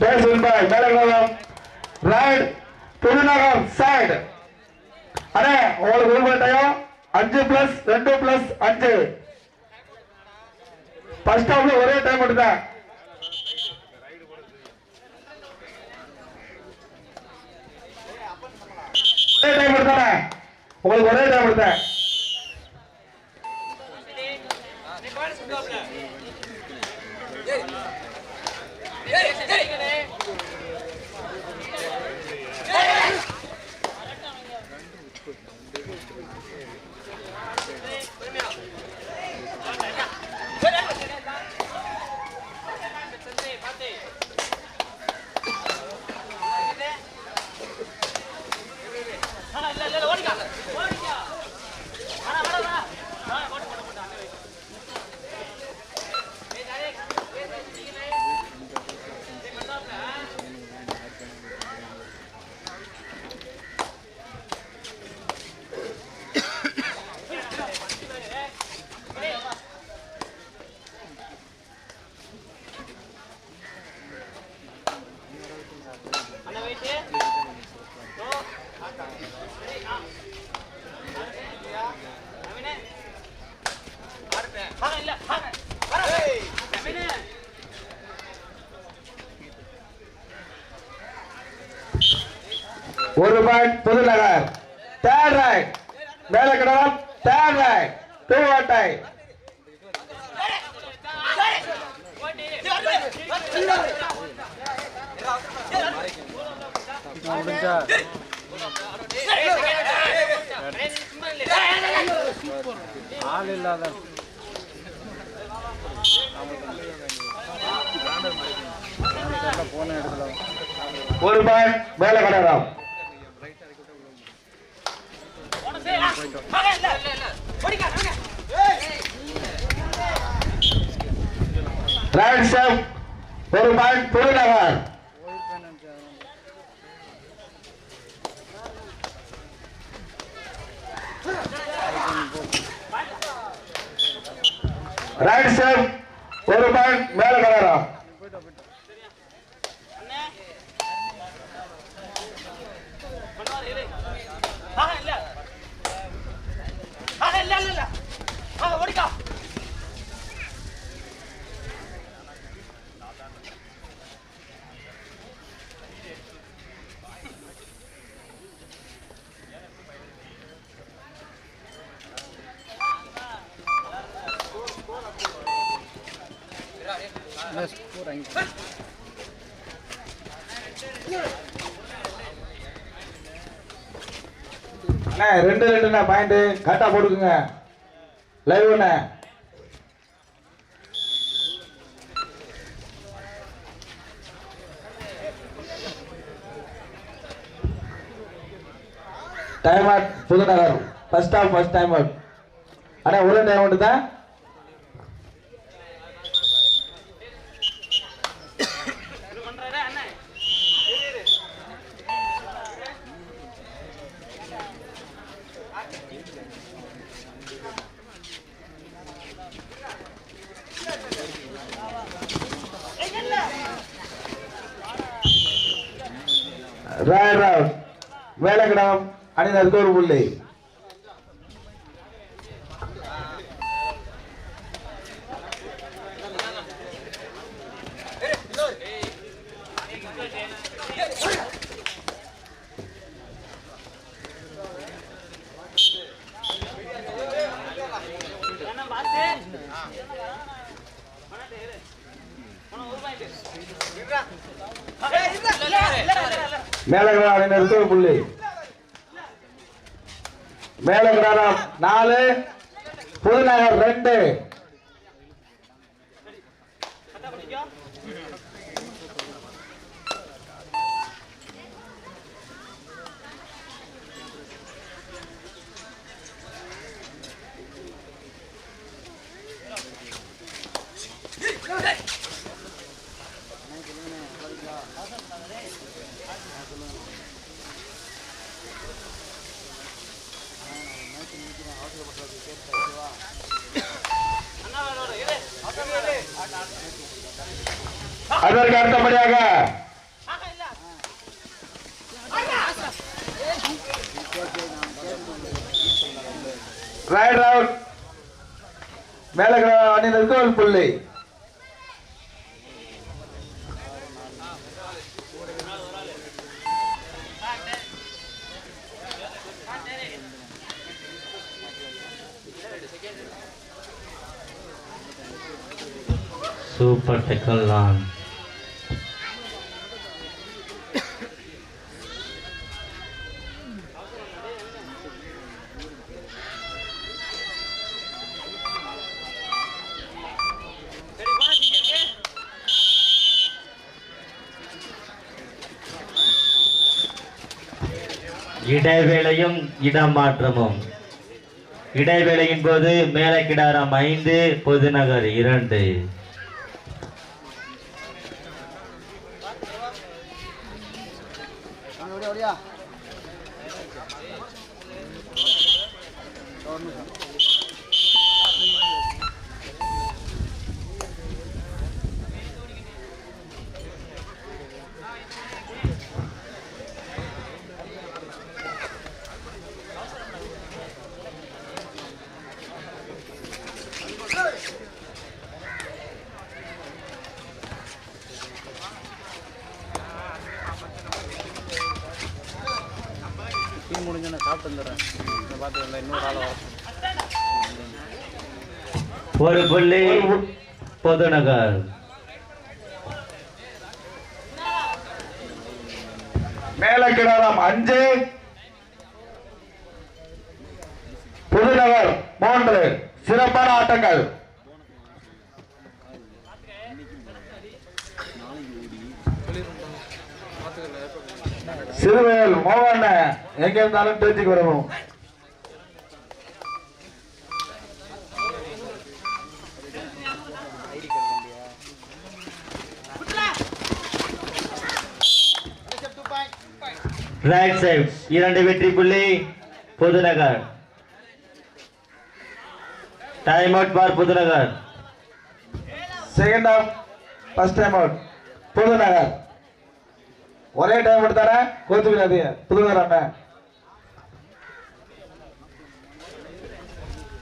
பேசுன் பாய் Melakilavam right Pudunagar side. அண்ணே உங்களுக்கு ஒரு மணி அஞ்சு பிளஸ் ரெண்டு பிளஸ் அஞ்சு. ஃபர்ஸ்ட் ஹாஃப்ல ஒரே டைம் மட்டும் ஒரே டைம் எடுத்தானே உங்களுக்கு ஒரே டைம் எடுத்தேன் தான் ஒரு பாயிண்ட் புதுநகர் தேர்ட் ரைட் மேல கடலாம். தேர்ட் ரைட் டூ ஓட்டை ஆள் இல்லாத ஒரு பாயிண்ட் மேல கடலாம். ரைட் ஒரு பாயிண்ட் புதுநகர் போயிருப்பேன் ரைட் ஸ்டெப் ஒரு பாயிண்ட் மேல கடலாம் ஸ்கோர் அங்கே அண்ணே ரெண்டு ரெண்டுண்ணா பாயிண்ட். கரெக்டா போட்டுக்குங்க. லைவ் ஒண்ணு. Time out Pudunagar. First half first time out அண்ணே உள்ள டைம் அவுட் தான் ராயராவ் வேலக்கிடம் அணிந்தருக்கு ஒரு புள்ளி. மேலகிடம் அணிந்தருக்கு ஒரு புள்ளி. மேலகிடம் நாலு புதுநகர் ரெண்டு. அதற்கு அடுத்தபடியாக ரைட் அவுட் மேலகிற அணியினருக்கு ஒரு புள்ளி. சூப்பர் டெக்கல் தான் இடைவேளையும் இடமாற்றமும். இடைவேளையின் போது மேலக்கிடாரம் ஐந்து பொதுநகர் இரண்டு. 哪里？哪里啊？வந்துடுறேன் பார்த்து இன்னொரு ஒரு புள்ளி பொதுநகர். மேல கிடாரம் அஞ்சு புதுநகர் மூன்று. சிறப்பான ஆட்டங்கள். சிறுவேல் மோகன் எங்க இருந்தாலும் பேச்சுக்கு வரணும். ரைட் சைட் இரண்டு வெற்றி புள்ளி Pudunagar. Time out for Pudunagar. Second half first time out Pudunagar. ஒரே டைம் எடுத்தாரா கோச்சுக்கிறாதீங்க புதுநகர் அண்ணன்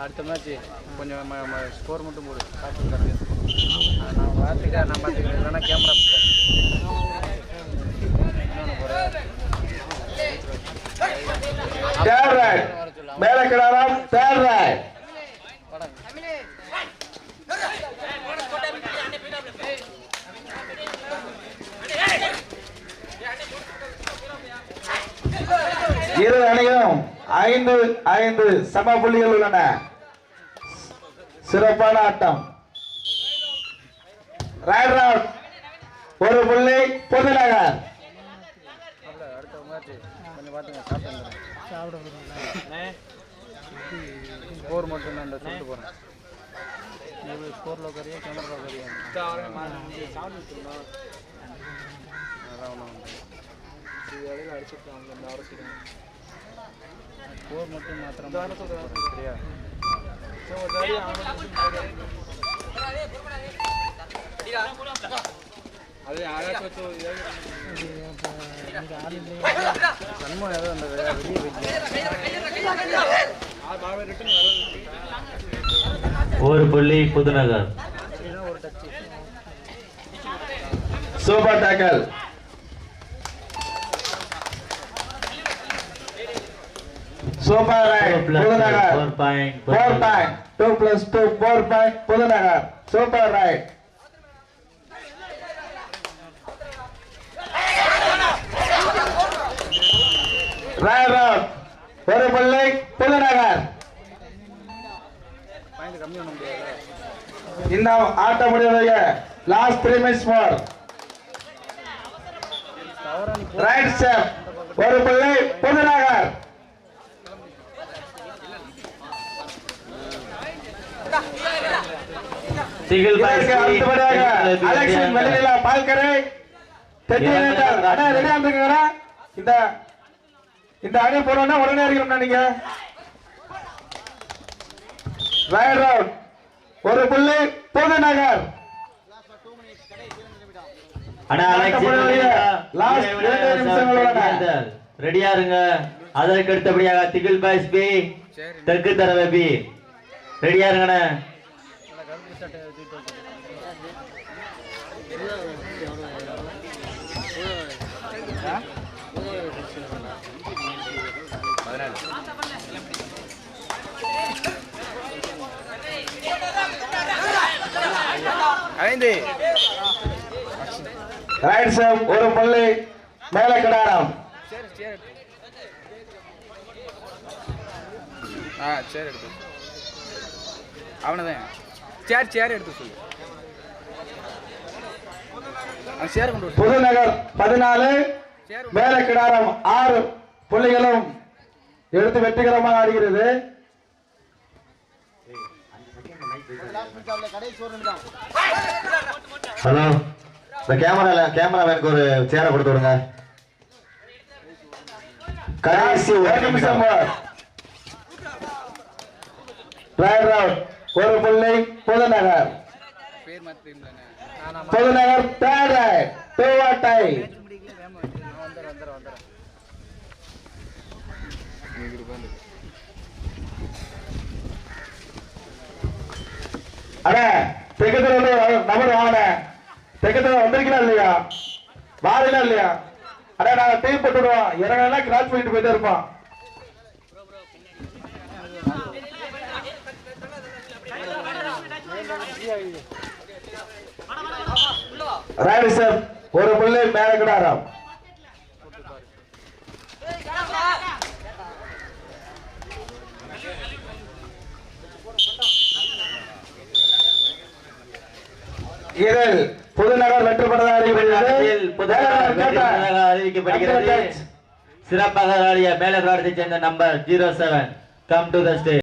அடுத்த மேட்ச் கொஞ்சம் ஸ்கோர் மட்டும் போடு. நான் பார்த்துக்க நான் பார்த்துக்கிறேன் இல்லைன்னா கேமரா தேர்ட் ரைட் மேல கிடாரம் தேர்ட் இரு அணிகளும் ஐந்து ஐந்து சம புள்ளிகள் உள்ளன. சிறப்பான ஆட்டம். ஒரு புள்ளி பொதுநகர். ஸ்கோர் மட்டும் நான் சொல்லிட்டு போகிறேன் கறியா அதெல்லாம் ஒன்றும் ஸ்கோர் மட்டும் மாத்திரம் சரியா சண்முகம் ஏதோ அந்த வெளியே போயிட்டு ஒரு புள்ளி Pudunagar. Super super right Pudunagar. Four point four point two plus two four point Pudunagar. Super right out ஒரு பிள்ளை புதுநகர். இந்த ஆட்ட முடிவுடைய last three minutes more right step ஒரு பிள்ளை புதுநகர். அடுத்தபடியாக அலெக்சின் வெளியில பால்கரை இந்த இந்த அணி போனோம்னா உடனே இருக்கணும் நீங்க ரைட் ரவுட் ஒரு புள்ளி நிமிஷங்கள் உள்ளன. ரெடியா இருங்க. அதற்கு அடுத்தபடியாக திகில் பாய்ஸ் பி தெற்கு தரவை பி ரெடியா இருங்கண்ணே. ஐந்து ஒரு பள்ளி மேல கிடாரம் ஆ சரி எடுத்து. சேர் சேர் எடுத்து சொல்லு. சேர் கொண்டு. புதுநகர் பதினாலு மேல கிடாரம் ஆறு புள்ளிகளும் எடுத்து வெற்றிகரமாக ஆடுகிறது. ஹலோ இந்த கேமரால கேமராமேனுக்கு ஒரு சேரை கொடுத்து விடுங்க. கடைசி ஒரு நிமிஷம் ஒரு புள்ளி புதுநகர் பேர் மாற்றிங்களே நானா புதுநகர் தேர்ட் ரைட் டூ தெக்கத்துல வந்து நபர் தெக்கத்துல வந்திருக்கீங்களா இல்லையா? வாரிலாம் இல்லையா? அண்ணே நாங்க டீம் போட்டுடுவோம் இறங்கினா கிராஸ் பண்ணிட்டு போயிட்டே இருப்போம். ரைட் சார் ஒரு புள்ளி மேல கிடாரம். இதில் புதுநகர் வெற்றி பெறதாக அறிவிக்கப்படுகிறது. சிறப்பாக ஆடிய மேலக்காரத்தை சேர்ந்த number zero seven. Come to the stage